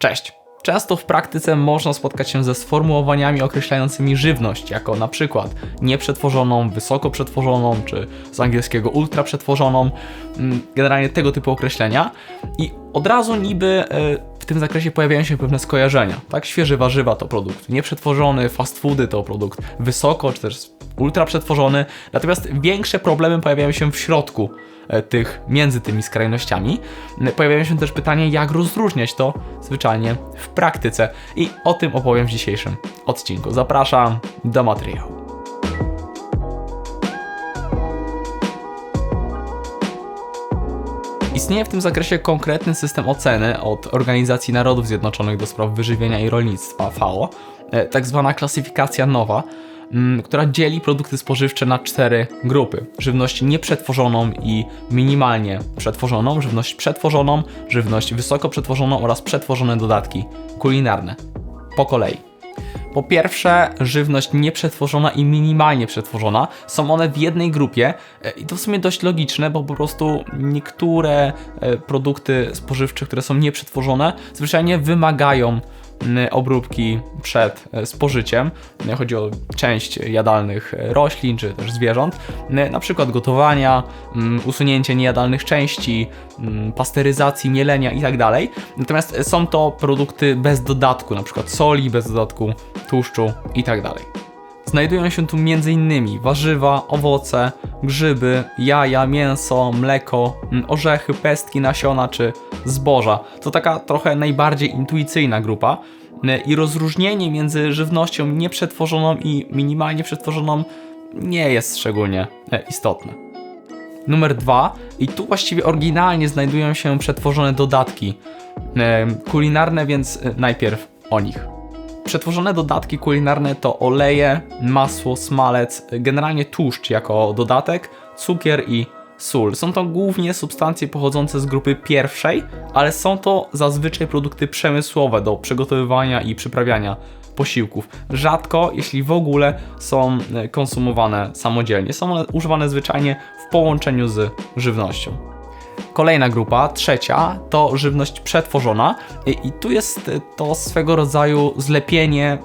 Cześć! Często w praktyce można spotkać się ze sformułowaniami określającymi żywność, jako na przykład nieprzetworzoną, wysoko przetworzoną, czy z angielskiego ultra przetworzoną, mm, generalnie tego typu określenia. I od razu niby e, w tym zakresie pojawiają się pewne skojarzenia. Tak, świeże warzywa to produkt nieprzetworzony, fast foody to produkt wysoko, czy też ultra przetworzony. Natomiast większe problemy pojawiają się w środku e, tych, między tymi skrajnościami. E, Pojawiają się też pytania, jak rozróżniać to zwyczajnie w praktyce. I o tym opowiem w dzisiejszym odcinku. Zapraszam do materiału. Istnieje w tym zakresie konkretny system oceny od Organizacji Narodów Zjednoczonych do spraw wyżywienia i rolnictwa FAO, e, tak zwana klasyfikacja nowa, która dzieli produkty spożywcze na cztery grupy: żywność nieprzetworzoną i minimalnie przetworzoną, żywność przetworzoną, żywność wysoko przetworzoną oraz przetworzone dodatki kulinarne. Po kolei. Po pierwsze, żywność nieprzetworzona i minimalnie przetworzona. Są one w jednej grupie e, i to w sumie dość logiczne, bo po prostu niektóre e, produkty spożywcze, które są nieprzetworzone, zwyczajnie wymagają obróbki przed e, spożyciem. Chodzi o część jadalnych e, roślin czy też zwierząt, na przykład gotowania, usunięcie niejadalnych części, pasteryzacji, mielenia itd. Natomiast e, są to produkty bez dodatku, na przykład soli, bez dodatku tłuszczu itd. Znajdują się tu m.in. warzywa, owoce, grzyby, jaja, mięso, mleko, mm, orzechy, pestki, nasiona czy zboża. To taka trochę najbardziej intuicyjna grupa y, i rozróżnienie między żywnością nieprzetworzoną i minimalnie przetworzoną nie jest szczególnie e, istotne. Numer dwa, i tu właściwie oryginalnie znajdują się przetworzone dodatki kulinarne, więc e, najpierw o nich. Przetworzone dodatki kulinarne to oleje, masło, smalec, generalnie tłuszcz jako dodatek, cukier i sól. Są to głównie substancje pochodzące z grupy pierwszej, ale są to zazwyczaj produkty przemysłowe do przygotowywania i przyprawiania posiłków. Rzadko, jeśli w ogóle, są e, konsumowane samodzielnie. Są one używane zwyczajnie w połączeniu z żywnością. Kolejna grupa, trzecia, to żywność przetworzona i, tu jest y, to swego rodzaju zlepienie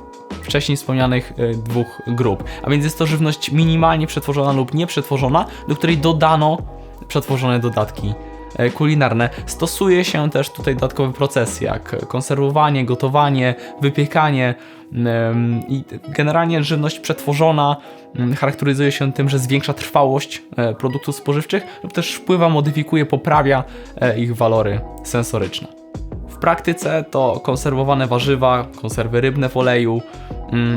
wcześniej wspomnianych y, dwóch grup. A więc jest to żywność minimalnie przetworzona lub nieprzetworzona, do której dodano przetworzone dodatki kulinarne. Stosuje się też tutaj dodatkowe procesy, jak konserwowanie, gotowanie, wypiekanie em, i generalnie żywność przetworzona mm, charakteryzuje się tym, że zwiększa trwałość e, produktów spożywczych lub też wpływa, modyfikuje, poprawia e, ich walory sensoryczne. W praktyce to konserwowane warzywa, konserwy rybne w oleju, mm,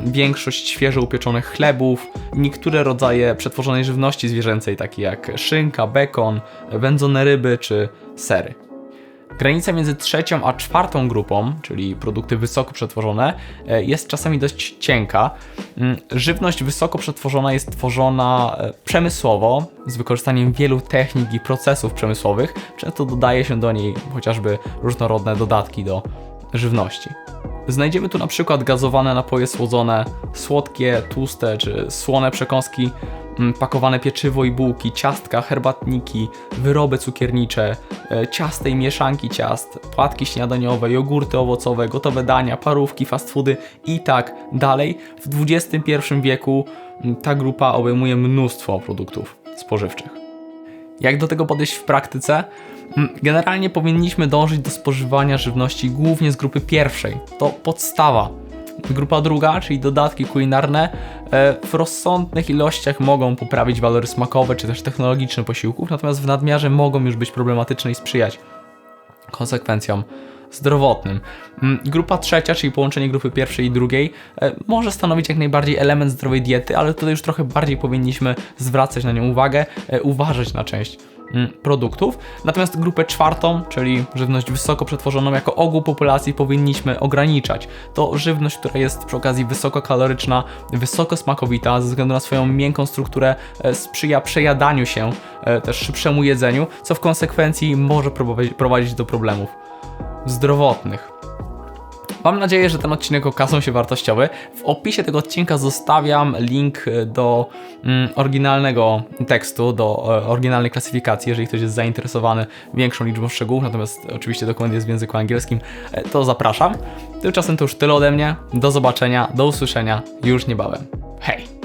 większość świeżo upieczonych chlebów, niektóre rodzaje przetworzonej żywności zwierzęcej, takie jak szynka, bekon, wędzone ryby czy sery. Granica między trzecią a czwartą grupą, czyli produkty wysoko przetworzone, e, jest czasami dość cienka. Mm, Żywność wysoko przetworzona jest tworzona e, przemysłowo, z wykorzystaniem wielu technik i procesów przemysłowych. Często dodaje się do niej chociażby różnorodne dodatki do żywności. Znajdziemy tu na przykład gazowane napoje słodzone, słodkie, tłuste czy słone przekąski, mm, pakowane pieczywo i bułki, ciastka, herbatniki, wyroby cukiernicze, e, ciaste i mieszanki ciast, płatki śniadaniowe, jogurty owocowe, gotowe dania, parówki, fast foody i tak dalej. W XXI wieku mm, ta grupa obejmuje mnóstwo produktów spożywczych. Jak do tego podejść w praktyce? Mm, Generalnie powinniśmy dążyć do spożywania żywności głównie z grupy pierwszej. To podstawa. Grupa druga, czyli dodatki kulinarne, e, w rozsądnych ilościach mogą poprawić walory smakowe czy też technologiczne posiłków, natomiast w nadmiarze mogą już być problematyczne i sprzyjać konsekwencjom zdrowotnym. Mm, Grupa trzecia, czyli połączenie grupy pierwszej i drugiej, e, może stanowić jak najbardziej element zdrowej diety, ale tutaj już trochę bardziej powinniśmy zwracać na nią uwagę, e, uważać na część produktów. Natomiast grupę czwartą, czyli żywność wysoko przetworzoną, jako ogół populacji powinniśmy ograniczać. To żywność, która jest przy okazji wysokokaloryczna, wysoko smakowita, ze względu na swoją miękką strukturę e, sprzyja przejadaniu się, e, też szybszemu jedzeniu, co w konsekwencji może prowadzić do problemów zdrowotnych. Mam nadzieję, że ten odcinek okazał się wartościowy. W opisie tego odcinka zostawiam link do mm, oryginalnego tekstu, do e, oryginalnej klasyfikacji, jeżeli ktoś jest zainteresowany większą liczbą szczegółów, natomiast oczywiście dokument jest w języku angielskim, e, to zapraszam. Tymczasem to już tyle ode mnie. Do zobaczenia, do usłyszenia już niebawem. Hej!